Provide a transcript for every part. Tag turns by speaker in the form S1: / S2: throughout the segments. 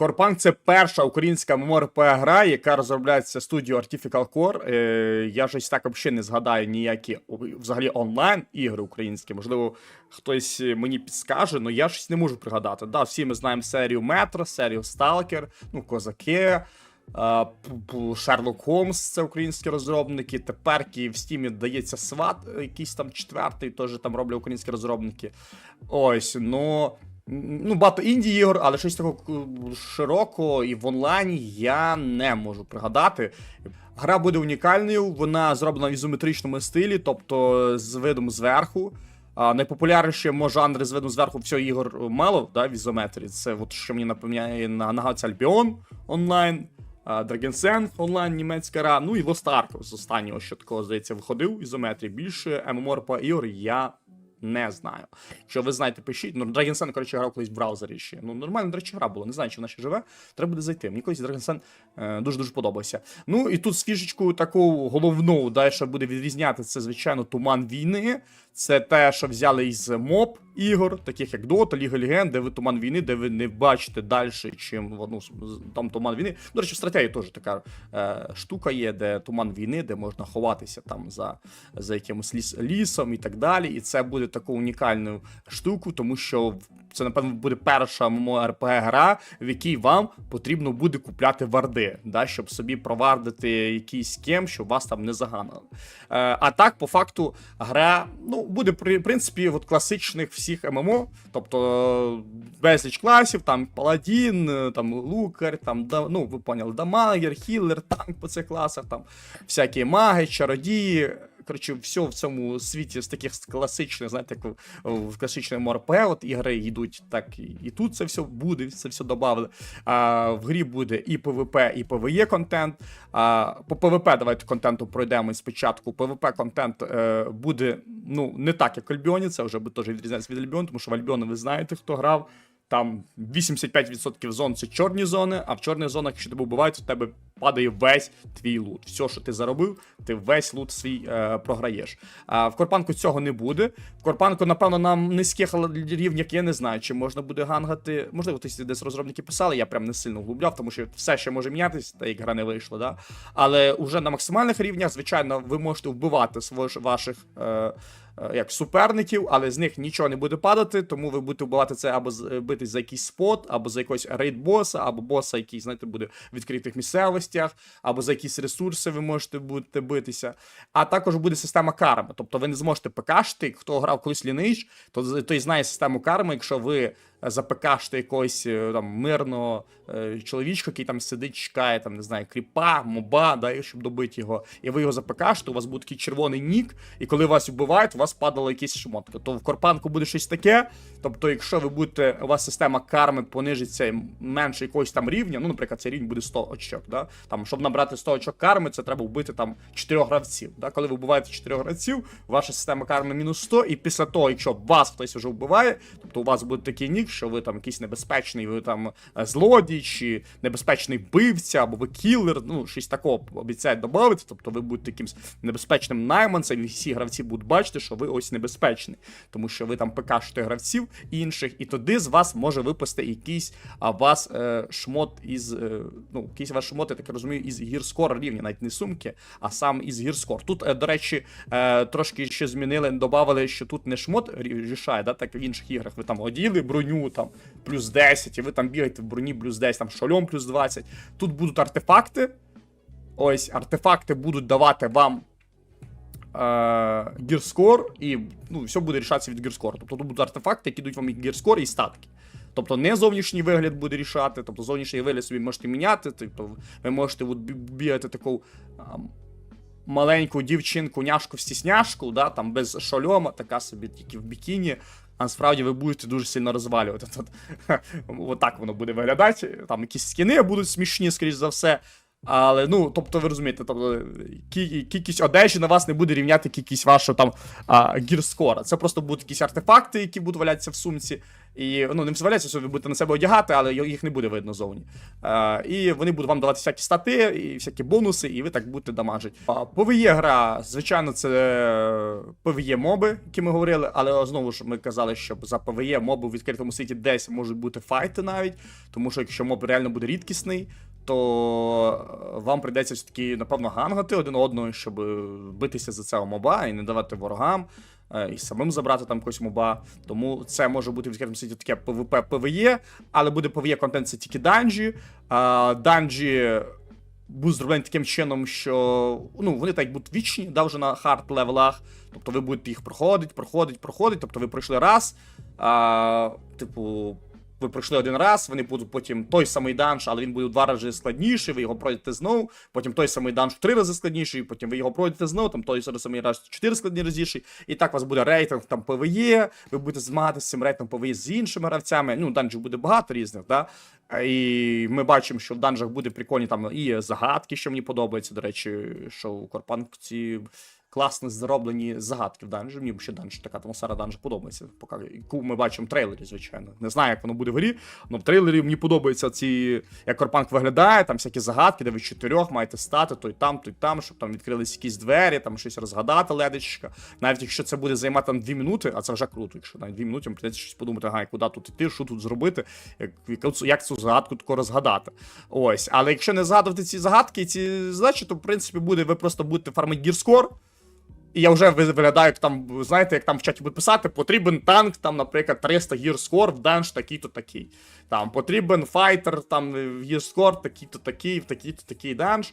S1: Корпанк це перша українська MMORPG гра, яка розробляється студією Artificial Core. Е, я щось так взагалі не згадаю ніякі взагалі онлайн ігри українські. Можливо, хтось мені підскаже, але я щось не можу пригадати. Да, всі ми знаємо серію Метро, серію Сталкер, ну, Козаки. п- Шерлок Холмс, це українські розробники. Тепер в Стімі дається сват, якийсь там четвертий, теж там роблять українські розробники. Ось, ну. м, Ну, багато інді ігор, але щось такого широкого і в онлайні я не можу пригадати. Гра буде унікальною, вона зроблена в ізометричному стилі, тобто з видом зверху. А, найпопулярніші жанри з видом зверху всього ігор мало да, в ізометрі. Це от що мені напоминає на нагадується Альбіон онлайн, Драгенсен онлайн, німецька гра, ну і Lost Ark з останнього, що такого, здається, виходив в ізометрі. Більше MMORPG ігор я не знаю. Що ви знаєте, пишіть. Ну, Dragon коротше, грав колись в браузері ще. Ну, нормально, до речі, гра була. Не знаю, чи вона ще живе. Треба буде зайти. Мені колись Dragon Sun е, дуже-дуже подобався. Ну і тут фішечкою таку головну, да, що буде відрізняти, це, звичайно, туман війни. Це те, що взяли із моб ігор, таких як Dota, Ліга Легенд, де ви туман війни, де ви не бачите далі, чим ну, там туман війни. До речі, в стратегії теж така е, штука є, де туман війни, де можна ховатися там за, за якимось ліс, лісом і так далі. І це буде таку унікальну штуку, тому що це, напевно, буде перша MMORPG гра, в якій вам потрібно буде купляти варди, да, щоб собі провардити якийсь кем, щоб вас там не заганили. Е, а так, по факту, гра ну, буде при принципі от класичних всіх ММО, тобто е, безліч класів, там паладін, е, там лукар, там ну, ви поняли, дамагер, хілер, танк по цих класах, там всякі маги, чародії. Коротше, все в цьому світі з таких класичних, знаєте, як в, класичному РП, от ігри йдуть, так і, тут це все буде, це все додали. А, в грі буде і PvP, і PvE контент. А, по PvP давайте контенту пройдемо спочатку. PvP контент е, буде ну, не так, як в Альбіоні, це вже буде теж відрізняється від Альбіону, тому що в Альбіоні ви знаєте, хто грав. Там 85% зон це чорні зони, а в чорних зонах, якщо тебе вбивають, у тебе падає весь твій лут. Все, що ти заробив, ти весь лут свій е, програєш. А в Корпанку цього не буде. В Корпанку, напевно, на низьких рівнях я не знаю, чи можна буде гангати. Можливо, хтось десь розробники писали, я прям не сильно вглубляв, тому що все ще може мінятись, та як гра не вийшла, да? Але уже на максимальних рівнях, звичайно, ви можете вбивати своїх ваших. Е, е, як суперників, але з них нічого не буде падати, тому ви будете вбивати це або е, битись за якийсь спот, або за якогось рейд-боса, або боса, який, знаєте, буде в відкритих місцевостях, або за якісь ресурси ви можете будете битися. А також буде система карми. Тобто ви не зможете ПКшити. Хто грав колись лінич, то той знає систему карми, якщо ви запекаште якогось е, там мирного е, чоловічка, який там сидить, чекає, там, не знаю, кріпа, моба, да, щоб добити його, і ви його запекаште, у вас буде такий червоний нік, і коли вас вбивають, у вас падала якась шмотка. То в Корпанку буде щось таке. Тобто, якщо ви будете, у вас система карми понижиться менше якогось там рівня, ну, наприклад, цей рівень буде 100 очок, да? там, щоб набрати 100 очок карми, це треба вбити там 4 гравців. Да? Коли ви вбиваєте 4 гравців, ваша система карми мінус 100, і після того, якщо вас хтось вже вбиває, тобто у вас буде такий нік, що ви там якийсь небезпечний, ви там е, злодій, чи небезпечний вбивця, або ви кілер, ну, щось такого обіцяють додати, тобто ви будете якимсь небезпечним найманцем, і всі гравці будуть бачити, що ви ось небезпечний, тому що ви там ПКшите гравців інших, і туди з вас може випасти якийсь а вас е, шмот із, е, ну, якийсь ваш шмот, я так розумію, із гірскор рівня, навіть не сумки, а сам із гірскор. Тут, е, до речі, е, трошки ще змінили, додавали, що тут не шмот рішає, да, так в інших іграх. Ви там оділи броню там плюс 10, і ви там бігаєте в броні плюс 10, там шольом плюс 20. Тут будуть артефакти. Ось артефакти будуть давати вам е, і ну, все буде рішатися від гірскору. Тобто тут будуть артефакти, які дають вам і гірскор, і статки. Тобто не зовнішній вигляд буде рішати, тобто зовнішній вигляд собі можете міняти. Тобто ви можете от бігати таку а, маленьку дівчинку, няшку в стісняшку, да, там без шольома, така собі тільки в бікіні. А насправді ви будете дуже сильно розвалювати. Тут, отак воно буде виглядати. Там якісь скіни будуть смішні, скоріш за все. Але ну, тобто, ви розумієте, тобто кількість одежі на вас не буде рівняти кількість вашого там гірскора. Це просто будуть якісь артефакти, які будуть валятися в сумці. І ну, не вставляється, що ви будете на себе одягати, але їх не буде видно зовні. Е, і вони будуть вам давати всякі стати і всякі бонуси, і ви так будете дамажити. А PvE гра, звичайно, це PvE моби, які ми говорили, але знову ж ми казали, що за PvE моби в відкритому світі десь можуть бути файти навіть, тому що якщо моб реально буде рідкісний, то е, вам прийдеться все-таки, напевно, гангати один одного, щоб битися за цього моба і не давати ворогам, і самим забрати там когось моба. Тому це може бути в відкритому світі таке PvP, PvE, але буде PvE контент це тільки данжі. А, Данжі будуть зроблені таким чином, що ну, вони так будуть вічні, да, вже на хард левелах. Тобто ви будете їх проходити, проходити, проходити. Тобто ви пройшли раз. А, типу, ви пройшли один раз, вони будуть потім той самий данж, але він буде в два рази складніший, ви його пройдете знову, потім той самий данж в три рази складніший, потім ви його пройдете знову, там той самий раз чотири складні разіший, і так у вас буде рейтинг там ПВЕ, ви будете змагатися з цим рейтингом ПВЕ з іншими гравцями. Ну, данжів буде багато різних, да. І ми бачимо, що в данжах буде прикольні там і загадки, що мені подобається. До речі, що у Корпанкці класно зроблені загадки в данжі. Мені ще данж, така атмосфера данжа подобається. Яку ми бачимо в трейлері, звичайно. Не знаю, як воно буде в грі, але в трейлері мені подобається ці, як Корпанк виглядає, там всякі загадки, де ви чотирьох маєте стати, той там, той там, щоб там відкрились якісь двері, там щось розгадати ледечка. Навіть якщо це буде займати там дві минути, а це вже круто, якщо навіть дві минути, прийдеться щось подумати, ага, куди тут іти, що тут зробити, як, як цю загадку тако розгадати. Ось, але якщо не згадувати ці загадки, ці задачі, то в принципі буде, ви просто будете фармити гірскор. І я вже виглядаю, як там, знаєте, як там в чаті будуть писати, потрібен танк, там, наприклад, 300 гірскор в данж такий-то такий. Там потрібен файтер, там гірскор такий-то такий, в такий-то такий данж.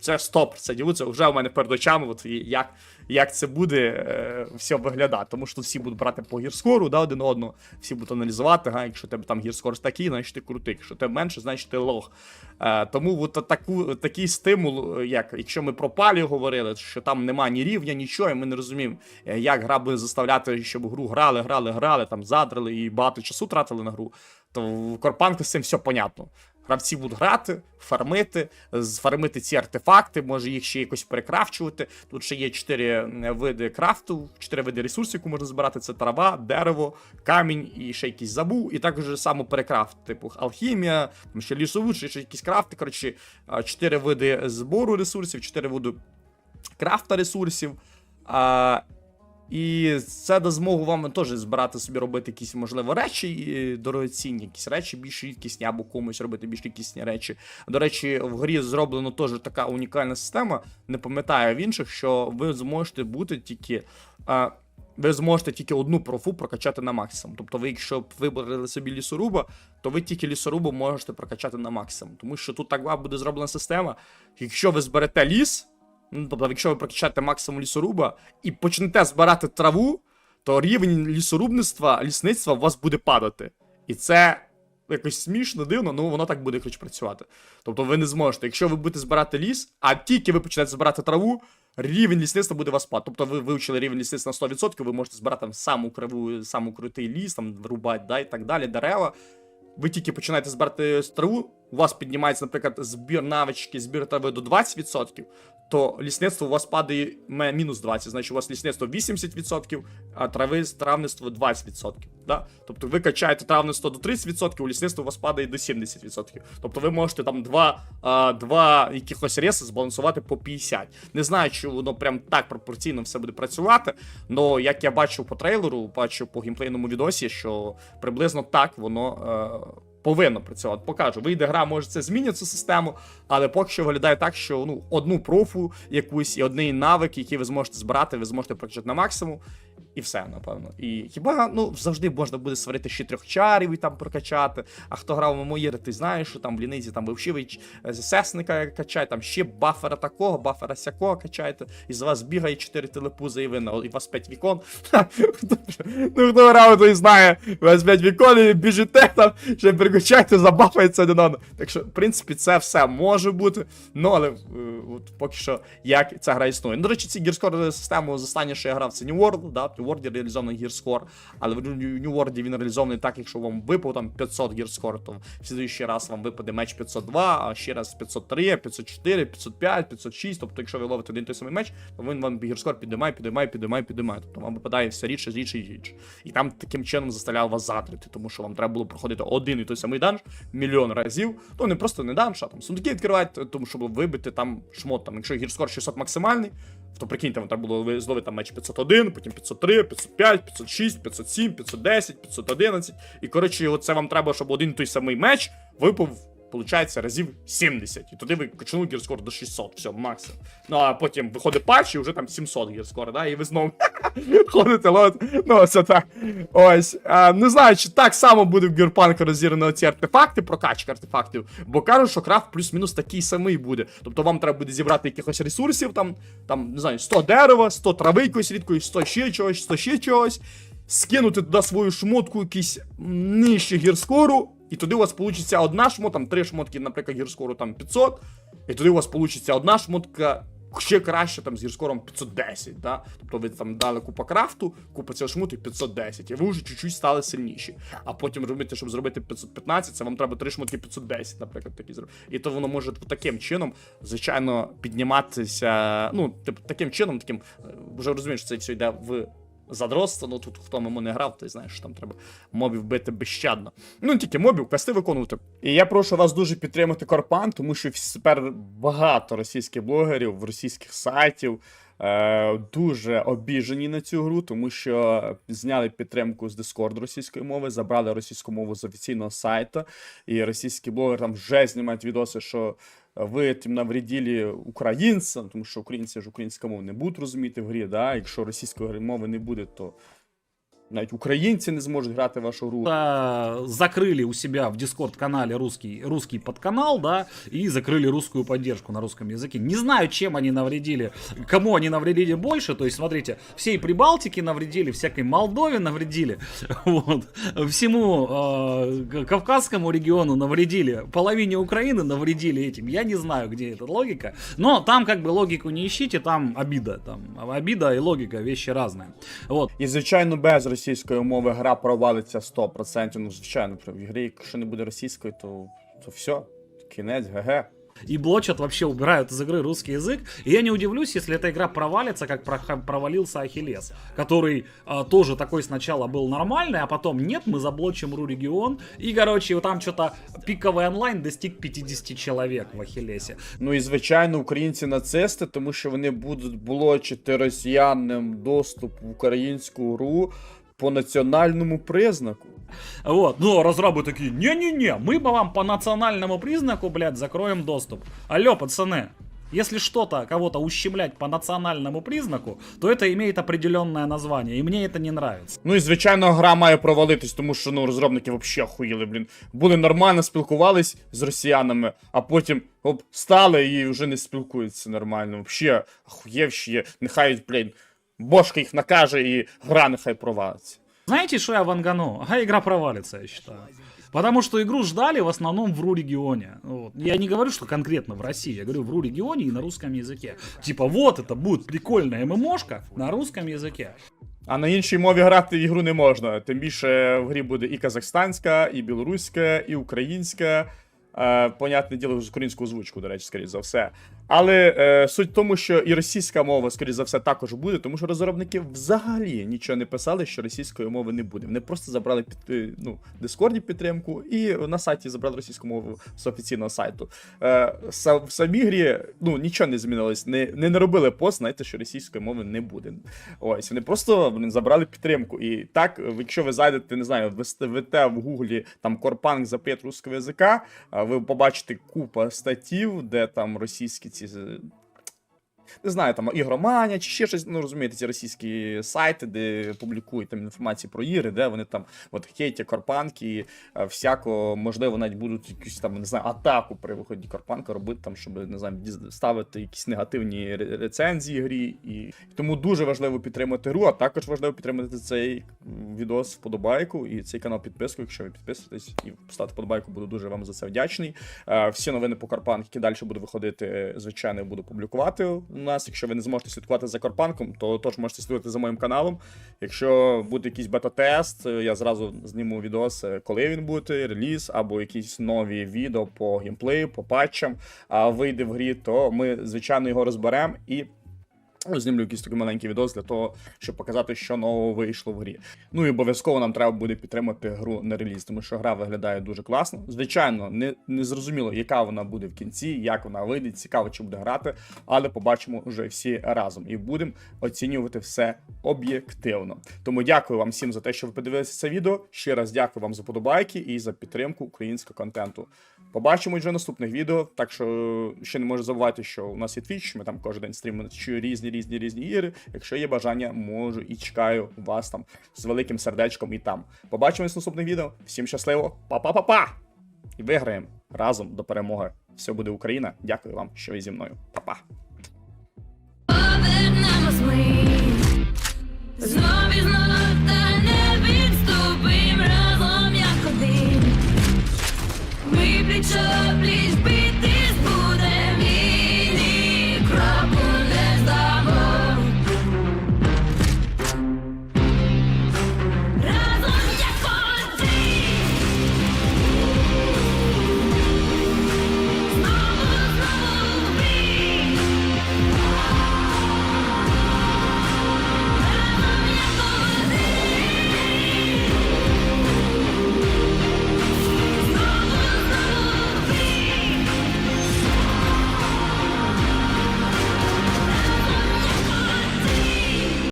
S1: Це 100%. Це вже у мене перед очами, от як, як це буде е, все виглядати. Тому що всі будуть брати по гірскору, да, один одного, всі будуть аналізувати, га, якщо тебе там гірскор такий, значить ти крутий. Якщо тебе менше, значить ти лох. Е, тому от таку, такий стимул, як якщо ми про палі говорили, що там нема ні рівня, нічого, і ми не розуміємо, е, як гра буде заставляти, щоб гру грали, грали, грали, там задрали і багато часу тратили на гру, то в Корпанку з цим все понятно. Гравці будуть грати, фармити, зфармити ці артефакти, може їх ще якось перекрафчувати. Тут ще є чотири види крафту, чотири види ресурсів, яку можна збирати: це трава, дерево, камінь і ще якийсь забув. І також само перекрафт, типу алхімія, там ще лісову, ще якісь крафти. Коротше, чотири види збору ресурсів, чотири види крафта ресурсів. І це дасть змогу вам теж збирати собі робити якісь, можливо, речі дорогоцінні, якісь речі більш рідкісні, або комусь робити більш рідкісні речі. До речі, в грі зроблено теж така унікальна система. Не пам'ятаю в інших, що ви зможете бути тільки. А, ви зможете тільки одну профу прокачати на максимум. Тобто, ви, якщо б вибрали собі лісоруба, то ви тільки лісорубу можете прокачати на максимум. Тому що тут так буде зроблена система. Якщо ви зберете ліс. Ну, тобто, якщо ви прокачаєте максимум лісоруба і почнете збирати траву, то рівень лісорубництва, лісництва у вас буде падати. І це якось смішно, дивно, ну воно так буде коротше, працювати. Тобто ви не зможете. Якщо ви будете збирати ліс, а тільки ви почнете збирати траву, рівень лісництва буде у вас падати. Тобто ви вивчили рівень лісництва на 100%, ви можете збирати там саму криву, саму крутий ліс, там врубати, да, і так далі, дерева. Ви тільки починаєте збирати траву, у вас піднімається, наприклад, збір навички, збір трави до 20%, то лісництво у вас падає мінус 20%. Значить, у вас лісництво 80%, а трави травництво 20%. Да? Тобто ви качаєте травництво до 30%, у лісництво у вас падає до 70%. Тобто ви можете там два, а, два якихось реси збалансувати по 50%. Не знаю, чи воно прям так пропорційно все буде працювати. але як я бачив по трейлеру, бачив по геймплейному відосі, що приблизно так воно. Е повинно працювати. Покажу. Вийде гра, може це змінить цю систему, але поки що виглядає так, що ну одну профу якусь і одний навик, який ви зможете збирати, ви зможете прокачати на максимум. І все, напевно. І хіба ну завжди можна буде сварити ще трьох чарів і там прокачати. А хто грав в Мемоїри, ти знаєш, що там в ліниці там вивчивий ССника качає, там ще бафера такого, бафера сякого качаєте, і за вас бігає 4 телепуза і ви і вас 5 вікон. Ну хто грав, той знає, у вас 5 вікон і біжите там, ще перекачайте, забафається один одного. Так що, в принципі, це все може бути. Ну, але е, от поки що як ця гра існує. Ну, До речі, ці гірскор систему з останнє, що я грав, це New World, да, в New World реалізований гірскор, але в New World він реалізований так, якщо вам випав там 500 гірскор, то в слідуючий раз вам випаде меч 502, а ще раз 503, 504, 505, 506. Тобто, якщо ви ловите один той самий меч, то він вам гірскор підіймає, підіймає, підіймає, підіймає. Тобто вам випадає все рідше, рідше і рідше. І там таким чином заставляв вас затрити, тому що вам треба було проходити один і той самий данж мільйон разів. Ну не просто не данж, а там сундуки відкривати, тому щоб вибити там шмот. Там, якщо гірскор 600 максимальний, то прикиньте, треба було ви- зловити там меч 501, потім 503, 505, 506, 507, 510, 511. І коротше, це вам треба, щоб один той самий меч випав. Получається разів 70. І туди ви качнули гірскор до 600, все, максимум. Ну а потім виходить патч і вже там 700 гірскор, да, і ви знову ходите, ловите. Ну, це так. Ось. А, не знаю, чи так само буде в Гірпанку розірвано ці артефакти, прокачка артефактів, бо кажуть, що крафт плюс-мінус такий самий буде. Тобто вам треба буде зібрати якихось ресурсів, там, там, не знаю, 100 дерева, 100 трави якоїсь рідкої, 100 ще чогось, 100 ще чогось. Скинути туди свою шмотку, якийсь нижче гірскору, і туди у вас вийде одна шмотка, там три шмотки, наприклад, гірскору там 500, і туди у вас вийде одна шмотка ще краще там з гірскором 510, да? Тобто ви там дали купа крафту, купа цього шмуту і 510, і ви вже чуть-чуть стали сильніші. А потім робити, щоб зробити 515, це вам треба три шмотки 510, наприклад, такі зробити. І то воно може таким чином, звичайно, підніматися. Ну, типу, таким чином, таким, е, вже розумієш, що це все йде в задротство, ну тут хто мимо не грав, той знає, що там треба мобів бити безщадно. Ну не тільки мобів, квести виконувати. І я прошу вас дуже підтримати Корпан, тому що тепер багато російських блогерів, російських сайтів. Е, дуже обіжені на цю гру, тому що зняли підтримку з Discord російської мови, забрали російську мову з офіційного сайту, і російські блогери там вже знімають відоси, що ви тим навредили українцям, тому що українці ж українська мова не будуть розуміти в грі. Да? Якщо російської мови не буде, то навіть українці не зможуть грати в вашу гру.
S2: А, закрыли у себя в Дискорд-канале русский, русский подканал, да, и закрыли русскую поддержку на русском языке. Не знаю, чем они навредили, кому они навредили больше. То есть, смотрите, всей Прибалтике навредили, всякой Молдове навредили, вот, всему э, Кавказскому региону навредили, половине Украины навредили этим. Я не знаю, где эта логика, но там как бы логику не ищите, там обида, там обида и логика вещи разные. Вот.
S1: І, звичайно, без російської мови гра провалиться 100%. Ну, звичайно, в грі, якщо не буде російської, то, то все, кінець, ГГ.
S2: и блочат, вообще убирают из игры русский язык. И я не удивлюсь, если эта игра провалится, как прох- провалился Ахиллес, который а, тоже такой сначала был нормальный, а потом нет, мы заблочим ру регион. И, короче, вот там что-то пиковый онлайн достиг 50 человек в Ахиллесе.
S1: Ну і звичайно, українці нацисти, тому що вони будуть блочити росіянам доступ в українську гру по національному признаку.
S2: Вот, но разрабы такие, не-не-не, мы бы вам по национальному признаку, блядь, закроем доступ. Алло, пацаны, если что-то, кого-то ущемлять по национальному признаку, то это имеет определенное название, и мне это не нравится.
S1: Ну і звичайно, гра має провалитись, тому що ну розробники взагалі охуїли, блін. Були нормально, спілкувались з росіянами, а потім оп, стали і вже не спілкуються нормально. Взагалі, охуєвші, нехай, блін, бошка їх накаже і гра нехай провалиться.
S2: Знаете, что я вангану? Ага, игра провалится, я считаю. Потому что игру ждали в основном в РУ-регионе. Вот. Я не говорю, что конкретно в России, я говорю в РУ-регионе и на русском языке. Типа, вот это будет прикольная ММОшка на русском языке.
S1: А на іншій мові грати в ігру не можна. Тим більше в грі буде і казахстанська, і білоруська, і українська. Е, понятне діло, з українську озвучку, до речі, скоріш за все. Але е, суть в тому, що і російська мова, скоріш за все, також буде, тому що розробники взагалі нічого не писали, що російської мови не буде. Вони просто забрали під е, ну, Дискорді підтримку і на сайті забрали російську мову з офіційного сайту. Е, в самій грі ну, нічого не змінилось. Не, не наробили пост, знаєте, що російської мови не буде. Ось вони просто блін, забрали підтримку. І так, якщо ви зайдете, не знаю, введете в гуглі там Корпанк запит русского язика, ви побачите купа статтів, де там російські ці. З- Не знаю, там ігроманія чи ще щось, ну розумієте, ці російські сайти, де публікують там інформацію про ігри, де вони там от хейтять Корпанки, е, всяко, можливо, навіть будуть якусь там, не знаю, атаку при виході Корпанка робити, там, щоб не знаю, ставити якісь негативні рецензії грі. І тому дуже важливо підтримати гру, а також важливо підтримати цей відос вподобайку і цей канал підпискою, якщо ви підписуєтесь і поставите вподобайку, буду дуже вам за це вдячний. Е, Всі новини по Карпанк, які далі буду виходити, звичайно, буду публікувати нас. Якщо ви не зможете слідкувати за Корпанком, то теж можете слідкувати за моїм каналом. Якщо буде якийсь бета-тест, е, я зразу зніму відос, е, коли він буде, реліз, або якісь нові відео по геймплею, по патчам а, вийде в грі, то ми, звичайно, його розберемо і. Знімлю якийсь такий маленький відос для того, щоб показати, що нового вийшло в грі. Ну і обов'язково нам треба буде підтримати гру на реліз, тому що гра виглядає дуже класно. Звичайно, не, не зрозуміло, яка вона буде в кінці, як вона вийде, цікаво, чи буде грати, але побачимо вже всі разом і будемо оцінювати все об'єктивно. Тому дякую вам всім за те, що ви подивилися це відео. Ще раз дякую вам за подобайки і за підтримку українського контенту. Побачимо вже наступних відео. Так що ще не можу забувати, що у нас є Twitch, ми там кожен день стрімимо чи різні різні ігри. Якщо є бажання, можу і чекаю вас там з великим сердечком і там. Побачимось в наступних відео. Всім щасливо, па-па-па-па! І виграємо разом до перемоги. Все буде Україна. Дякую вам, що ви зі мною. Па-па!
S3: Знов і знов та не відступим разом як один. Ми пліч